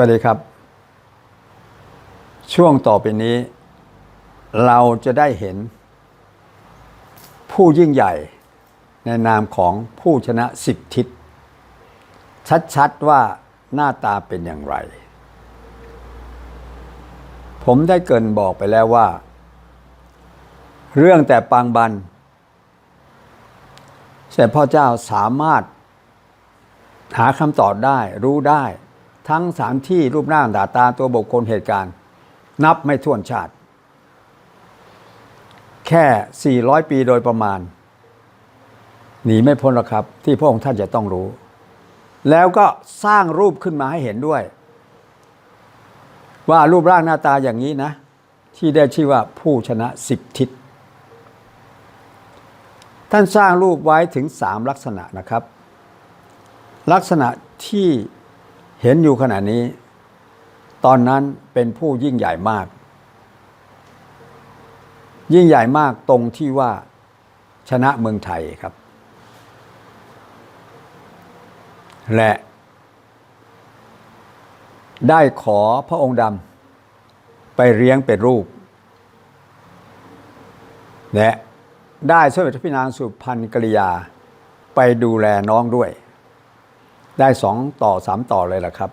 วัสดีครับ ช่วงต่อไปนี้ เราจะได้เห็น ผู้ยิ่งใหญ่ในนามของผู้ชนะสิบทิศ ชัดๆว่าหน้าตาเป็นอย่างไร ผมได้เกินบอกไปแล้วว่า เรื่องแต่ปางบันแต่พ่อเจ้าสามารถ หาคำตอบได้รู้ได้ ทั้งสานที่รูปร่างดาตาตัวบุคคลเหตุการณ์ นับไม่ถ้วนชาติ แค่ 400 ปีโดยประมาณ หนีไม่พ้นหรอกครับ ที่พระองค์ท่านจะต้องรู้ แล้วก็สร้างรูปขึ้นมาให้เห็นด้วย ว่ารูปร่างหน้าตาอย่างนี้นะ ที่ได้ชื่อว่าผู้ชนะสิบทิศท่านสร้างรูปไว้ถึงสามลักษณะนะครับ ลักษณะที่เห็นอยู่ขณะนี้ ตอนนั้นเป็นผู้ยิ่งใหญ่มาก ยิ่งใหญ่มากตรงที่ว่าชนะเมืองไทยครับ และได้ขอพระองค์ดำไปเลี้ยงเป็นรูป และได้สมเด็จพระพี่นางสุพรรณกริยาไปดูแลน้องด้วย ได้สองต่อสามต่อเลยล่ะครับ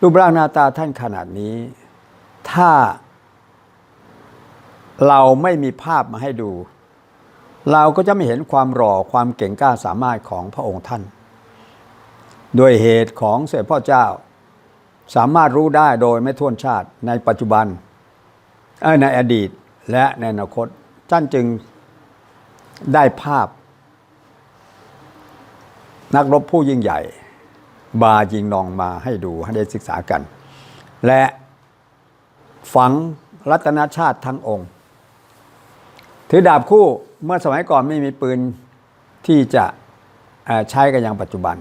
รูปร่างหน้าตาท่านขนาดนี้ ถ้าเราไม่มีภาพมาให้ดู เราก็จะไม่เห็นความหล่อความเก่งกล้าสามารถของพระองค์ท่าน ด้วยเหตุของเสด็จพ่อเจ้า สามารถรู้ได้โดยไม่ท้วนชาติในปัจจุบันในอดีตและในอนาคตท่านจึงได้ภาพ นักรบผู้ยิ่งใหญ่ บายิงนองมาให้ดูให้ได้ศึกษากัน และฝังรัตนชาติทั้งองค์ ถือดาบคู่เมื่อสมัยก่อนไม่มีปืนที่จะใช้กันอย่างปัจจุบัน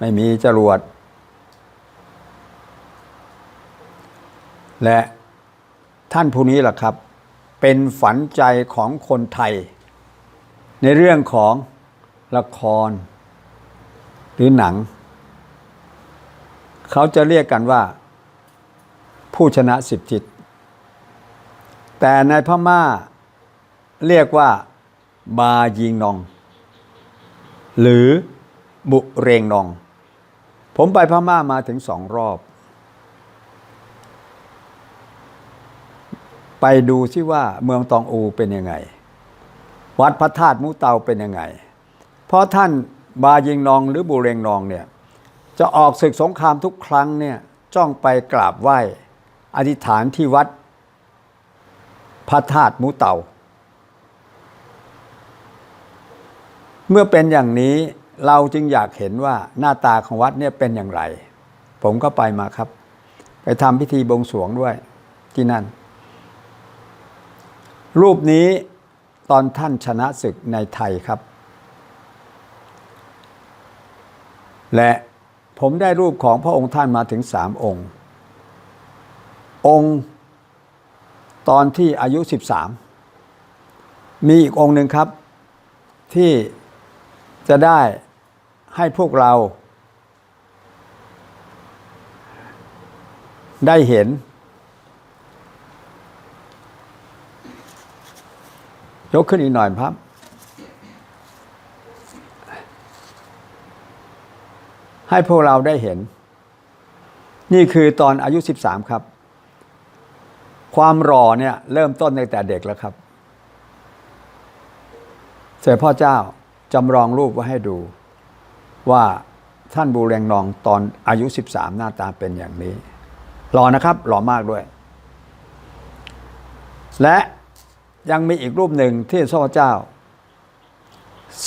ไม่มีจรวด และท่านผู้นี้แหละครับ เป็นฝันใจของคนไทย ในเรื่องของละคร หรือหนัง เขาจะเรียกกันว่า ผู้ชนะสิบทิศแต่ในพม่าเรียกว่า บายิงนอง หรือบุเรงนอง ผมไปพม่ามาถึงสองรอบ ไปดูซิว่าเมืองตองอูเป็นยังไง วัดพระธาตุมุเตาเป็นยังไง เพราะท่าน บายิงนองหรือบุเรงนองเนี่ยจะออกศึกสงครามทุกครั้งเนี่ยจ้องไปกราบไหว้อธิษฐานที่วัดพระธาตุมุเตา เมื่อเป็นอย่างนี้เราจึงอยากเห็นว่าหน้าตาของวัดเนี่ยเป็นอย่างไร ผมก็ไปมาครับ ไปทำพิธีบวงสรวงด้วยที่นั่น รูปนี้ตอนท่านชนะศึกในไทยครับ และผมได้รูปของพระองค์ท่านมาถึงสามองค์ องค์ตอนที่อายุ 13 มีอีกองค์หนึ่งครับ ที่จะได้ให้พวกเรา ได้เห็น ยกขึ้นอีกหน่อยครับ ให้พวกเราได้เห็น นี่คือตอนอายุ 13 ครับ ความรอเนี่ยเริ่มต้นตั้งแต่เด็กแล้วครับ เสด็จพ่อเจ้าจำลองรูปไว้ให้ดูว่าท่านบูเรงนองตอนอายุ 13 หน้าตาเป็นอย่างนี้ หล่อนะครับ หล่อมากด้วย และยังมีอีกรูปหนึ่งที่พระเจ้า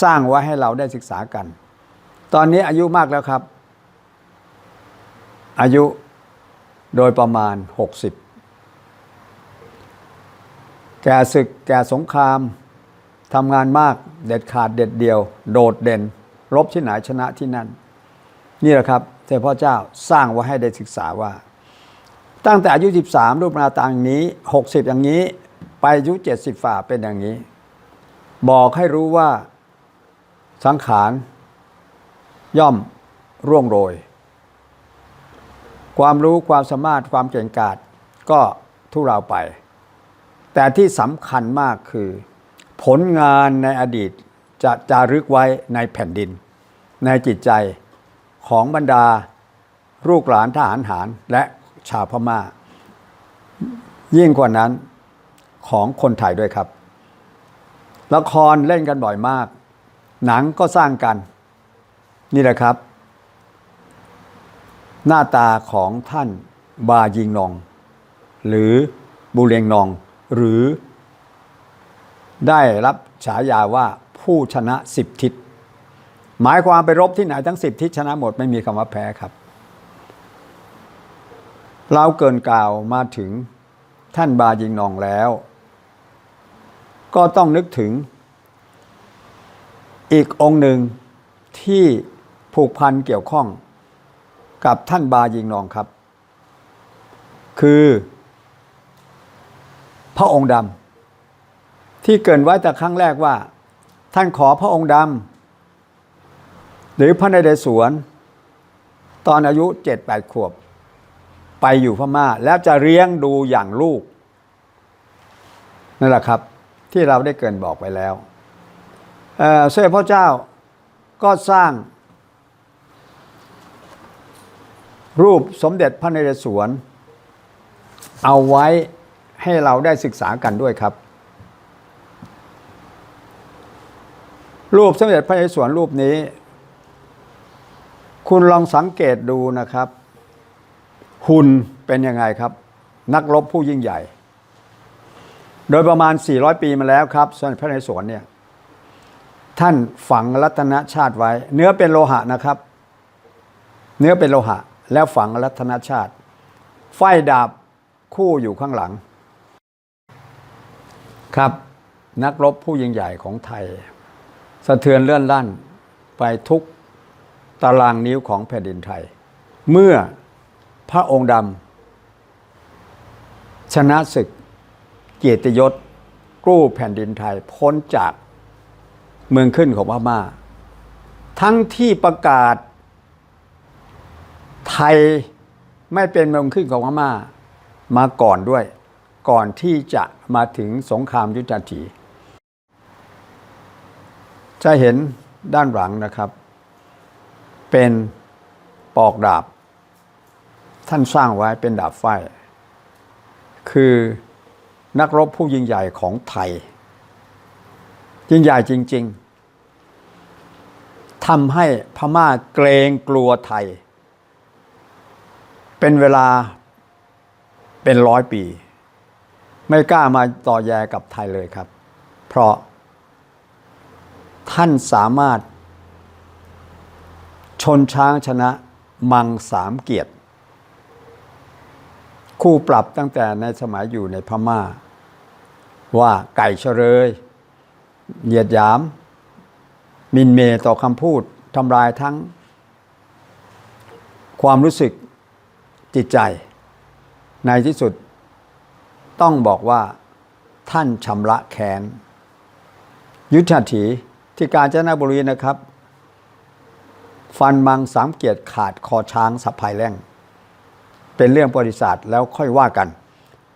สร้างไว้ให้เราได้ศึกษากัน ตอนนี้อายุมากแล้วครับ อายุโดยประมาณ 60 แก่ศึกแก่สงครามทำงานมากเด็ดขาดเด็ดเดียว โดดเด่น รบที่ไหนชนะที่นั่น นี่แหละครับเทพเจ้าสร้างไว้ให้ได้ศึกษาว่า ตั้งแต่อายุ 13 รูปนาตาอย่างนี้ 60 อย่างนี้ ไปอายุ 70 ฝ่าเป็นอย่างนี้ บอกให้รู้ว่าสังขารย่อมร่วงโรย ความรู้ความสามารถความเก่งกาจก็ทุเราไป แต่ที่สำคัญมากคือ ผลงานในอดีตจะจารึกไว้ในแผ่นดิน ในจิตใจของบรรดาลูกหลานทหารหารและชาวพม่า ยิ่งกว่านั้นของคนไทยด้วยครับ ละครเล่นกันบ่อยมาก หนังก็สร้างกัน นี่แหละครับ หน้าตาของท่านบายิงนอง หรือบูเรียงนอง หรือ ได้รับฉายาว่าผู้ชนะสิบทิศ หมายความไปรบที่ไหนทั้งสิบทิศชนะหมดไม่มีคำว่าแพ้ครับ เราเกินกล่าวมาถึงท่านบายิงนองแล้ว ก็ต้องนึกถึง อีกองค์หนึ่งที่ผูกพันเกี่ยวข้อง กับท่านบายิงนองครับ คือพระองค์ดำที่เกินไว้แต่ครั้งแรกว่า ท่านขอพระองค์ดำหรือพระนเรศวรตอนอายุเจ็ดแปดขวบ ไปอยู่พม่า แล้วจะเลี้ยงดูอย่างลูกนั่นแหละครับ ที่เราได้เกินบอกไปแล้วเออเสด็จพ่อเจ้าก็สร้าง รูปสมเด็จพระนเรศวร เอาไว้ให้เราได้ศึกษากันด้วยครับ รูปสมเด็จพระนเรศวรรูปนี้ คุณลองสังเกตดูนะครับ หุ่นเป็นยังไงครับ นักรบผู้ยิ่งใหญ่ โดยประมาณ 400 ปีมาแล้วครับสมเด็จพระนเรศวรเนี่ยท่านฝังรัตนชาติไว้ เนื้อเป็นโลหะนะครับ เนื้อเป็นโลหะ แล้วฝังรัตนชาติ ไฟดาบคู่อยู่ข้างหลัง ครับนักรบผู้ยิ่งใหญ่ของไทย สะเทือนเลื่อนลั่นไปทุกตารางนิ้วของแผ่นดินไทย เมื่อพระองค์ดำชนะศึกเกียรติยศกู้แผ่นดินไทยพ้นจากเมืองขึ้นของพม่า ทั้งที่ประกาศ ทยไม่เป็นเมืองขึ้นของพม่ามาก่อนด้วย ก่อนที่จะมาถึงสงครามยุทธถี จะเห็นด้านหลังนะครับ เป็นปอกดาบ ท่านสร้างไว้เป็นดาบไฟ คือนักรบผู้ยิ่งใหญ่ของไทย ยิ่งใหญ่จริง ๆทำให้พม่าเกรงกลัวไทย เป็นเวลาเป็นร้อยปี ไม่กล้ามาต่อแยกับไทยเลยครับ เพราะท่านสามารถ ชนช้างชนะมังสามเกียรติ คู่ปรับตั้งแต่ในสมัยอยู่ในพม่า ว่าไก่เฉลยเหยียดหยาม มินเมต่อคำพูดทำลายทั้ง ความรู้สึก จิตใจ ในที่สุด ต้องบอกว่า ท่านชำระแค้นยุทธถีที่กาญจนบุรีนะครับ ฟันมังสามเกียรติขาดคอช้างสับภายแรงเป็นเรื่องประวัติศาสตร์แล้วค่อยว่ากัน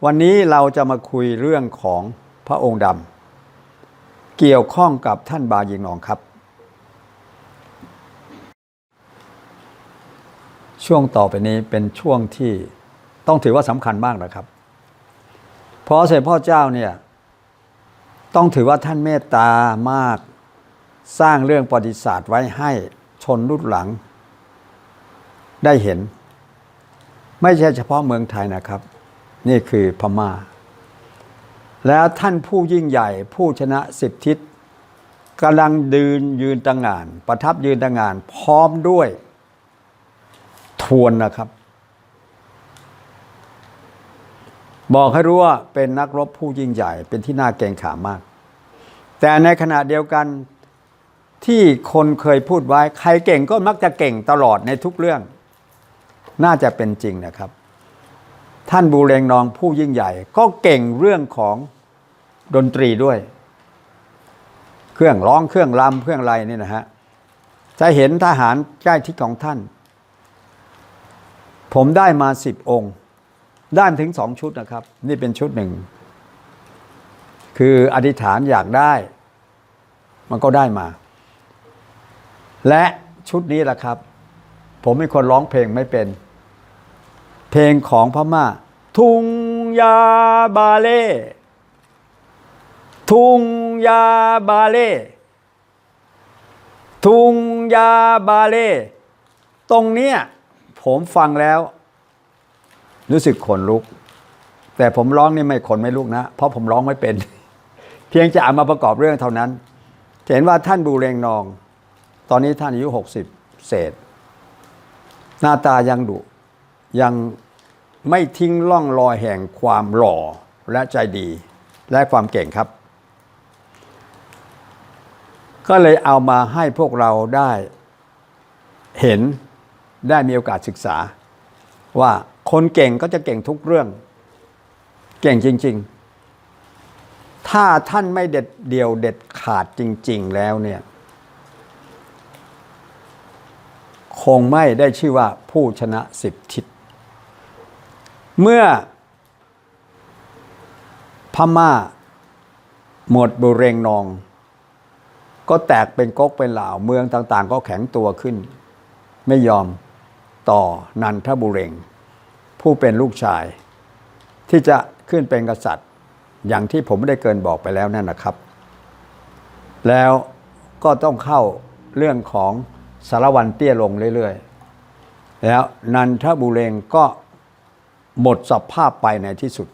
วันนี้เราจะมาคุยเรื่องของพระองค์ดำเกี่ยวข้องกับท่านบายิงนองครับ ช่วงต่อไปนี้เป็นช่วงที่ต้องถือว่าสำคัญมากนะครับ เพราะเสด็จพ่อเจ้าเนี่ยต้องถือว่าท่านเมตตามากสร้างเรื่องประวัติศาสตร์ไว้ให้ชนรุ่นหลัง ได้เห็น ไม่ใช่เฉพาะเมืองไทยนะครับ นี่คือพม่า แล้วท่านผู้ยิ่งใหญ่ผู้ชนะสิบทิศกำลังยืนยืนตั้งงาน ประทับยืนตั้งงาน พร้อมด้วย ทวนนะครับ บอกให้รู้ว่าเป็นนักรบผู้ยิ่งใหญ่เป็นที่น่าเกรงขามมาก แต่ในขณะเดียวกันที่คนเคยพูดไว้ ใครเก่งก็มักจะเก่งตลอดในทุกเรื่อง น่าจะเป็นจริงนะครับ ท่านบูเรงนองผู้ยิ่งใหญ่ ก็เก่งเรื่องของดนตรีด้วย เครื่องร้องเครื่องรำเครื่องไรนี่นะฮะจะเห็นทหารใกล้ทิศของท่าน ผมได้มาสิบองค์ ได้ถึงสองชุดนะครับ นี่เป็นชุดหนึ่ง คืออธิษฐานอยากได้ มันก็ได้มา และชุดนี้แหละครับ ผมเป็นคนร้องเพลงไม่เป็น เพลงของพม่า ทุงยาบาเล่ทุงยาบาเล่ทุงยาบาเล่ตรงเนี้ย ผมฟังแล้ว รู้สึกขนลุก แต่ผมร้องนี่ไม่ขนไม่ลุกนะ เพราะผมร้องไม่เป็น เพียงจะเอามาประกอบเรื่องเท่านั้น เห็นว่าท่านบูเรงนอง ตอนนี้ท่านอายุหกสิบเศษ หน้าตายังดุ ยังไม่ทิ้งร่องรอยแห่งความหล่อและใจดีและความเก่งครับ ก็เลยเอามาให้พวกเราได้เห็น ได้มีโอกาสศึกษา ว่าคนเก่งก็จะเก่งทุกเรื่อง เก่งจริง ๆ ถ้าท่านไม่เด็ดเดี่ยวเด็ดขาดจริง ๆ แล้วเนี่ย คงไม่ได้ชื่อว่าผู้ชนะสิบทิศ เมื่อพม่าหมดบุเรงนอง ก็แตกเป็นก๊กเป็นเหล่าเมืองต่างๆ ก็แข็งตัวขึ้น ไม่ยอม ต่อนันทบุเรง ผู้เป็นลูกชาย ที่จะขึ้นเป็นกษัตริย์ อย่างที่ผมได้เกินบอกไปแล้วนั่นนะครับ แล้วก็ต้องเข้าเรื่องของสารวันเตี้ยลงเรื่อยๆ แล้วนันทบุเรงก็หมดสภาพไปในที่สุด